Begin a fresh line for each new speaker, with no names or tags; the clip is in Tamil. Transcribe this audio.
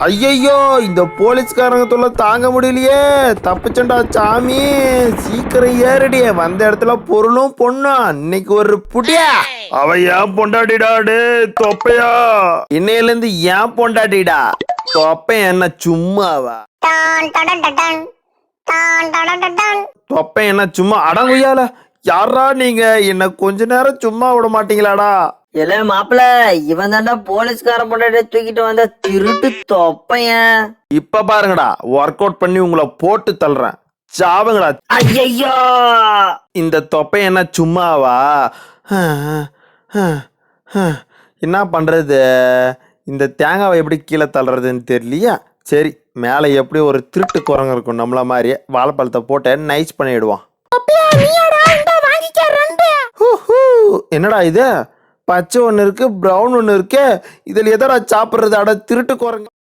ஐயையோ இந்த போலீஸ்காரங்க தொல்லை தாங்க முடியலையே. தப்பிச்சண்டா சாமி. சீக்கிரம் ஏறடி. வந்த இடத்துல பொருளும் பொண்ணும் இன்னைக்கு ஒரு புடியா? அவ ஏன் பொண்டாட்டிடாடு தொப்பையா? இன்னையில இருந்து ஏன் பொண்டாட்டிடா? தொப்பை என்ன சும்மாவா? தொப்பை என்ன சும்மா அடங்குய்யால? யாரா நீங்க? என்ன கொஞ்ச நேரம் சும்மா விட மாட்டீங்களாடா?
இல்ல மாப்பிள இவன் தாண்டா போலீஸ்காரன் பொண்டாட்டிய தூக்கிட்டு வந்த திருட்டு தொப்பையன்
இப்ப பாருங்கடா ஒர்க் அவுட் பண்ணி உங்களை போட்டு தள்ளுறேன். சாவுங்கடா.
ஐயோ
இந்த தொப்பை என்ன சும்மாவா? என்ன பண்றது? இந்த தேங்காவை எப்படி கீழே தள்ளுறதுன்னு தெரியலையா? சரி மேலே எப்படி ஒரு திருட்டு குரங்கு இருக்கும் நம்மள மாதிரியே வாழைப்பழத்தை போட்டு நைஸ் பண்ணிடுவான். ஹூஹூ. என்னடா இது? பச்சை ஒன்று இருக்கு ப்ரௌன் ஒன்று இருக்கு. இதில் எதடா சாப்பிட்றது? அட திருட்டு குரங்கு